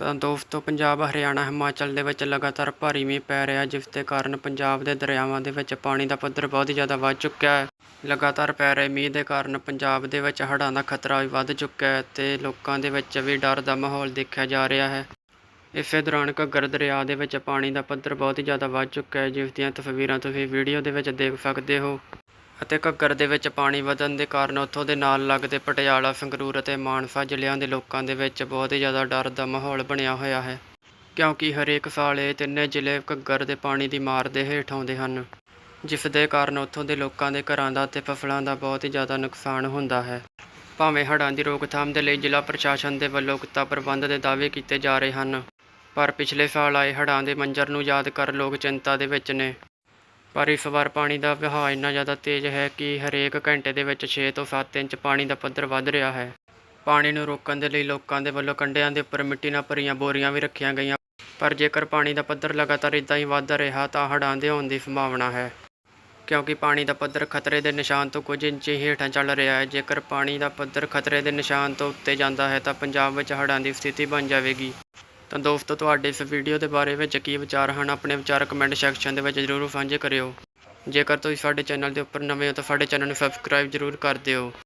ਤਾਂ ਦੋਸਤੋ ਪੰਜਾਬ, ਹਰਿਆਣਾ, ਹਿਮਾਚਲ ਦੇ ਵਿੱਚ ਲਗਾਤਾਰ ਭਾਰੀ ਮੀਂਹ ਪੈ ਰਿਹਾ, ਜਿਸ ਦੇ ਕਾਰਨ ਪੰਜਾਬ ਦੇ ਦਰਿਆਵਾਂ ਦੇ ਵਿੱਚ ਪਾਣੀ ਦਾ ਪੱਧਰ ਬਹੁਤ ਹੀ ਜ਼ਿਆਦਾ ਵੱਧ ਚੁੱਕਿਆ ਹੈ। ਲਗਾਤਾਰ ਪੈ ਰਹੇ ਮੀਂਹ ਦੇ ਕਾਰਨ ਪੰਜਾਬ ਦੇ ਵਿੱਚ ਹੜ੍ਹਾਂ ਦਾ ਖਤਰਾ ਵੀ ਵੱਧ ਚੁੱਕਾ ਹੈ ਤੇ ਲੋਕਾਂ ਦੇ ਵਿੱਚ ਵੀ ਡਰ ਦਾ ਮਾਹੌਲ ਦੇਖਿਆ ਜਾ ਰਿਹਾ ਹੈ। ਇਸੇ ਦੌਰਾਨ ਘੱਗਰ ਦਰਿਆ ਦੇ ਵਿੱਚ ਪਾਣੀ ਦਾ ਪੱਧਰ ਬਹੁਤ ਹੀ ਜ਼ਿਆਦਾ ਵੱਧ ਚੁੱਕਾ ਹੈ, ਜਿਸ ਦੀਆਂ ਤਸਵੀਰਾਂ ਤੁਸੀਂ ਵੀਡੀਓ ਦੇ ਵਿੱਚ ਦੇਖ ਸਕਦੇ ਹੋ। ਅਤੇ ਘੱਗਰ ਦੇ ਵਿੱਚ ਪਾਣੀ ਵਧਣ ਦੇ ਕਾਰਨ ਉੱਥੋਂ ਦੇ ਨਾਲ ਲੱਗਦੇ ਪਟਿਆਲਾ ਸੰਗਰੂਰ ਅਤੇ ਮਾਨਸਾ ਜ਼ਿਲ੍ਹਿਆਂ ਦੇ ਲੋਕਾਂ ਦੇ ਵਿੱਚ ਬਹੁਤ ਹੀ ਜ਼ਿਆਦਾ ਡਰ ਦਾ ਮਾਹੌਲ ਬਣਿਆ ਹੋਇਆ ਹੈ, ਕਿਉਂਕਿ ਹਰੇਕ ਸਾਲ ਇਹ ਤਿੰਨੇ ਜ਼ਿਲ੍ਹੇ ਘੱਗਰ ਦੇ ਪਾਣੀ ਦੀ ਮਾਰ ਦੇ ਹੇਠ ਆਉਂਦੇ ਹਨ, ਜਿਸ ਦੇ ਕਾਰਨ ਉੱਥੋਂ ਦੇ ਲੋਕਾਂ ਦੇ ਘਰਾਂ ਦਾ ਅਤੇ ਫਸਲਾਂ ਦਾ ਬਹੁਤ ਹੀ ਜ਼ਿਆਦਾ ਨੁਕਸਾਨ ਹੁੰਦਾ ਹੈ। ਭਾਵੇਂ ਹੜ੍ਹਾਂ ਦੀ ਰੋਕਥਾਮ ਦੇ ਲਈ ਜ਼ਿਲ੍ਹਾ ਪ੍ਰਸ਼ਾਸਨ ਦੇ ਵੱਲੋਂ ਕੀਤਾ ਪ੍ਰਬੰਧ ਦੇ ਦਾਅਵੇ ਕੀਤੇ ਜਾ ਰਹੇ ਹਨ, ਪਰ ਪਿਛਲੇ ਸਾਲ ਆਏ ਹੜ੍ਹਾਂ ਦੇ ਮੰਜ਼ਰ ਨੂੰ ਯਾਦ ਕਰ ਲੋਕ ਚਿੰਤਾ ਦੇ ਵਿੱਚ ਨੇ। ਪਰ ਇਸ ਵਾਰ ਪਾਣੀ ਦਾ ਵਹਾਅ ਇੰਨਾ ਜ਼ਿਆਦਾ ਤੇਜ਼ ਹੈ ਕਿ ਹਰੇਕ ਘੰਟੇ ਦੇ ਵਿੱਚ 6 ਤੋਂ 7 ਇੰਚ ਪਾਣੀ ਦਾ ਪੱਧਰ ਵੱਧ ਰਿਹਾ ਹੈ। ਪਾਣੀ ਨੂੰ ਰੋਕਣ ਦੇ ਲਈ ਲੋਕਾਂ ਦੇ ਵੱਲੋਂ ਕੰਢਿਆਂ ਦੇ ਉੱਪਰ ਮਿੱਟੀ ਨਾਲ ਭਰੀਆਂ ਬੋਰੀਆਂ ਵੀ ਰੱਖੀਆਂ ਗਈਆਂ। ਪਰ ਜੇਕਰ ਪਾਣੀ ਦਾ ਪੱਧਰ ਲਗਾਤਾਰ ਇਦਾਂ ਹੀ ਵੱਧਦਾ ਰਿਹਾ ਤਾਂ ਹੜ੍ਹਾਂ ਦੇ ਹੋਣ ਦੀ ਸੰਭਾਵਨਾ ਹੈ। ਕਿਉਂਕਿ ਪਾਣੀ ਦਾ ਪੱਧਰ ਖਤਰੇ ਦੇ ਨਿਸ਼ਾਨ ਤੋਂ ਕੁਝ ਇੰਚ ਹੀ ਹੇਠਾਂ ਚੱਲ ਰਿਹਾ ਹੈ। ਜੇਕਰ ਪਾਣੀ ਦਾ ਪੱਧਰ ਖਤਰੇ ਦੇ ਨਿਸ਼ਾਨ ਤੋਂ ਉੱਤੇ ਜਾਂਦਾ ਹੈ ਤਾਂ ਪੰਜਾਬ ਵਿੱਚ ਹੜ੍ਹਾਂ ਦੀ ਸਥਿਤੀ ਬਣ ਜਾਵੇਗੀ। ਤਾਂ ਦੋਸਤੋ, ਤੁਹਾਡੇ ਇਸ ਵੀਡੀਓ ਦੇ ਬਾਰੇ ਵਿੱਚ ਕੀ ਵਿਚਾਰ ਹਨ? ਆਪਣੇ ਵਿਚਾਰ ਕਮੈਂਟ ਸੈਕਸ਼ਨ ਦੇ ਵਿੱਚ ਜ਼ਰੂਰ ਸਾਂਝੇ ਕਰਿਓ। ਜੇਕਰ ਤੁਸੀਂ ਸਾਡੇ ਚੈਨਲ ਦੇ ਉੱਪਰ ਨਵੇਂ ਹੋ ਤਾਂ ਸਾਡੇ ਚੈਨਲ ਨੂੰ ਸਬਸਕ੍ਰਾਈਬ ਜ਼ਰੂਰ ਕਰ ਦਿਓ।